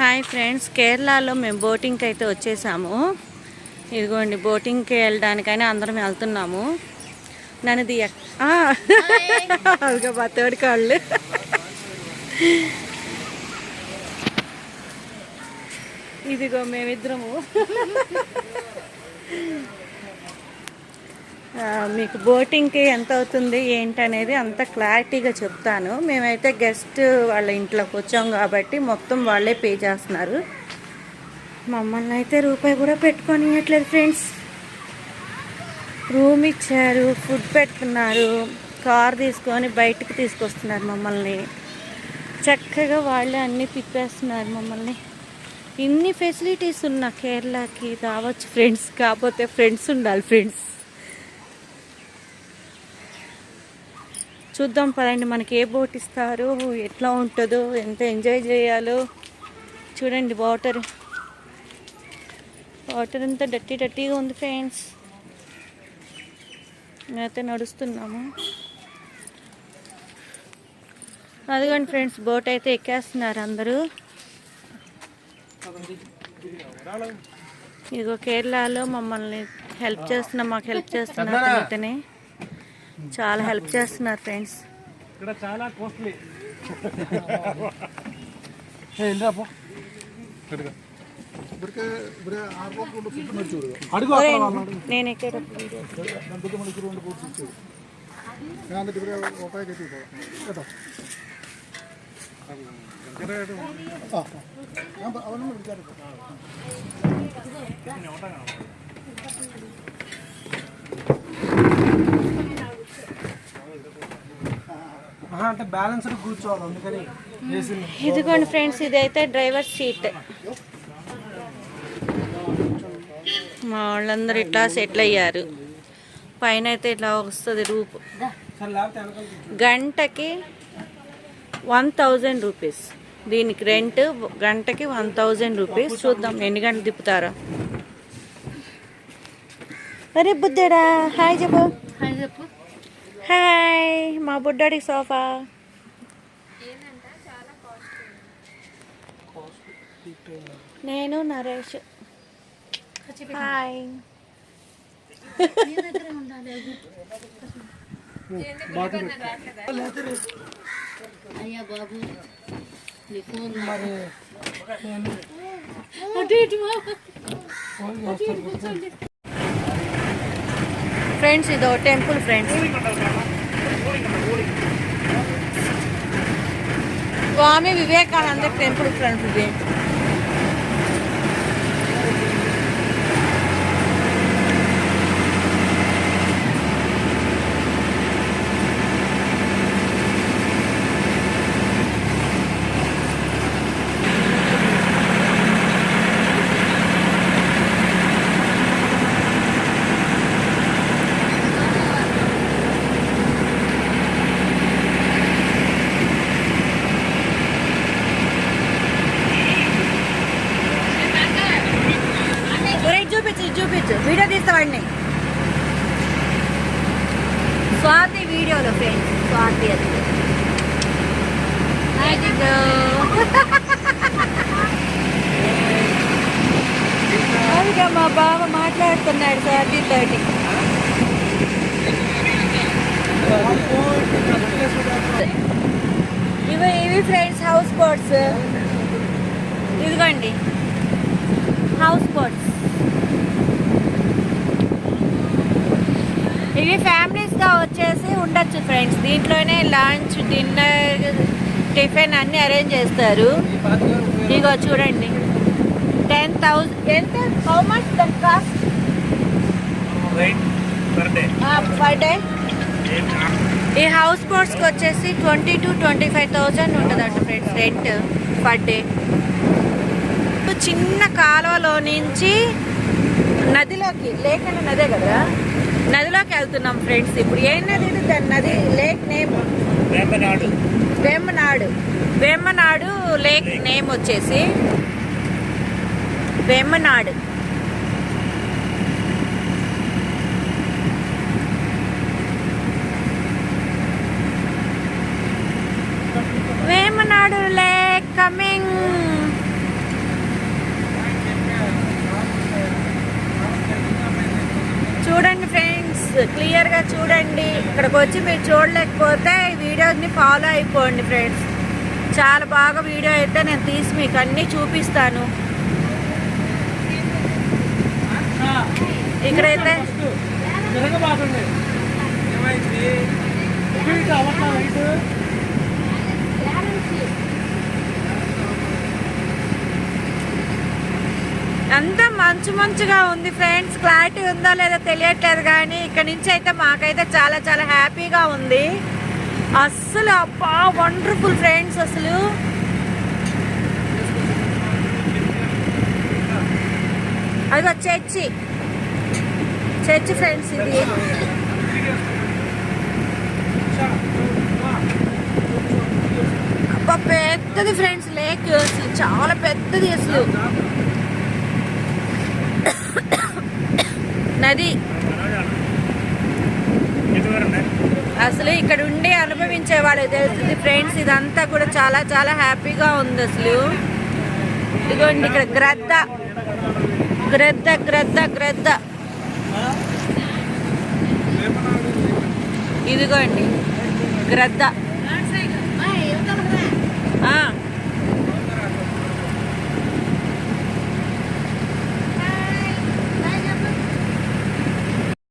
Hi friends కేరళలో మేము బోటింగ్కి అయితే వచ్చేసాము. ఇదిగోండి బోటింగ్కి వెళ్ళడానికైనా అందరం వెళ్తున్నాము. నన్ను దియ ఆ, అదిగో కాళ్ళు. ఇదిగో మేమిద్దరము. మీకు బోటింగ్కి ఎంత అవుతుంది ఏంటనేది అంత క్లారిటీగా చెప్తాను. మేమైతే గెస్ట్ వాళ్ళ ఇంట్లోకి వచ్చాం కాబట్టి మొత్తం వాళ్ళే పే చేస్తున్నారు. మమ్మల్ని అయితే రూపాయి కూడా పెట్టుకొని ఇవ్వట్లేదు ఫ్రెండ్స్. రూమ్ ఇచ్చారు ఫుడ్ పెట్టుకున్నారు కార్ తీసుకొని బయటికి తీసుకొస్తున్నారు మమ్మల్ని. చక్కగా వాళ్ళే అన్నీ తిప్పేస్తున్నారు మమ్మల్ని. ఇన్ని ఫెసిలిటీస్ ఉన్న కేరళకి రావచ్చు ఫ్రెండ్స్ కాకపోతే ఫ్రెండ్స్ ఉండాలి ఫ్రెండ్స్. చూద్దాం పదండి మనకి ఏ బోట్ ఇస్తారు ఎట్లా ఉంటుందో ఎంత ఎంజాయ్ చేయాలో. చూడండి వాటర్. వాటర్ అంతా డట్టి డట్టీగా ఉంది ఫ్రెండ్స్. మేమైతే నడుస్తున్నాము. అదిగోండి ఫ్రెండ్స్ బోట్ అయితే ఎక్కేస్తున్నారు అందరూ. ఇదిగో కేరళలో మమ్మల్ని హెల్ప్ చేస్తున్నా మాకు హెల్ప్ చేస్తున్నారు అతనే చాలా హెల్ప్ చేస్తున్నారు ఫ్రెండ్స్ ఇక్కడ చాలా కాస్ట్లీ వెళ్ళిరాపో అడుగు అక్కడ వాళ్ళని అడుగు. నేను ఎక్కేటప్పుడు వీడియో దాంతో అంటే బ్యాలెన్స్డ్ కూర్చోవాలి అందుకని ఇదిగోండి ఫ్రెండ్స్ ఇదైతే డ్రైవర్ సీట్. మా వాళ్ళందరూ ఇట్లా సెటిల్ అయ్యారు. పైన అయితే ఇట్లా వస్తుంది రూపు. గంటకి వన్ థౌజండ్ రూపీస్. దీనికి రెంట్ గంటకి వన్ థౌజండ్ రూపీస్. చూద్దాం ఎన్ని గంటలు తిప్పుతారో. అరే బుద్ధడా హాయ్ చెప్పు. హాయ్ చెప్పు. హాయ్ మా బుడ్డాడికి సోఫా. నేను నరేష్. హాయ్. అయ్యా బాబు అటు ఇటు. ఫ్రెండ్స్ ఇదో temple friends. Swami Vivekananda temple friends ఇది. వీడియో స్వాతి వీడియోలో ఫ్రెండ్స్ స్వాతి అది. అదిగో. మా బావ మాట్లాడుతున్నాడు స్వాతి తోటి. ఇవి ఇవి ఫ్రెండ్స్ హౌస్ బోట్స్ ఇదిగోండి. హౌస్ బోట్స్ ఇవి ఫ్యామిలీస్గా వచ్చేసి ఉండొచ్చు ఫ్రెండ్స్. దీంట్లోనే లంచ్ డిన్నర్ టిఫిన్ అన్నీ అరేంజ్ చేస్తారు. ఇగో చూడండి. టెన్ థౌజండ్ ఎంత? How much cost per day ఈ హౌస్ బోట్స్కి వచ్చేసి twenty two twenty five thousand ఉంటుందంట ఫ్రెండ్స్ రెంట్ పర్ డే చిన్న కాలువలో నుంచి నదిలోకి లేక్ అనే నదే కదా? నదిలోకి వెళ్తున్నాం ఫ్రెండ్స్. ఇప్పుడు ఏ నది? దాని నది lake name. Vembanad. Vembanad lake name వచ్చేసి వేమనాడు వేమనాడు లేక్ కమింగ్ ఇక్కడికి వచ్చి మీరు చూడలేకపోతే ఈ వీడియోని ఫాలో అయిపోండి ఫ్రెండ్స్ చాలా బాగా వీడియో అయితే నేను తీసి మీకు అన్నీ చూపిస్తాను. ఇక్కడైతే తిరగబాకండి ఏమైంది ఇటు అవ్వట్లేదు ఇటు అంతా మంచు మంచుగా ఉంది ఫ్రెండ్స్? క్లారిటీ ఉందో లేదో తెలియట్లేదు కానీ ఇక్కడ నుంచి అయితే మాకైతే చాలా చాలా హ్యాపీగా ఉంది. అస్సలు అబ్బా వండర్ఫుల్ ఫ్రెండ్స్ అసలు. అదిగో చర్చి. చర్చి ఫ్రెండ్స్ ఇది. అబ్బా పెద్దది ఫ్రెండ్స్ లేక్ అసలు. చాలా పెద్దది అసలు. అది. అసలు ఇక్కడ ఉండి అనుభవించే వాళ్ళకి తెలుస్తుంది ఫ్రెండ్స్ ఇదంతా కూడా చాలా చాలా హ్యాపీగా ఉంది అసలు. ఇదిగోండి ఇక్కడ గ్రద్ద. గ్రద్ద గ్రద్ద గ్రద్ద. ఇదిగోండి. గ్రద్ద.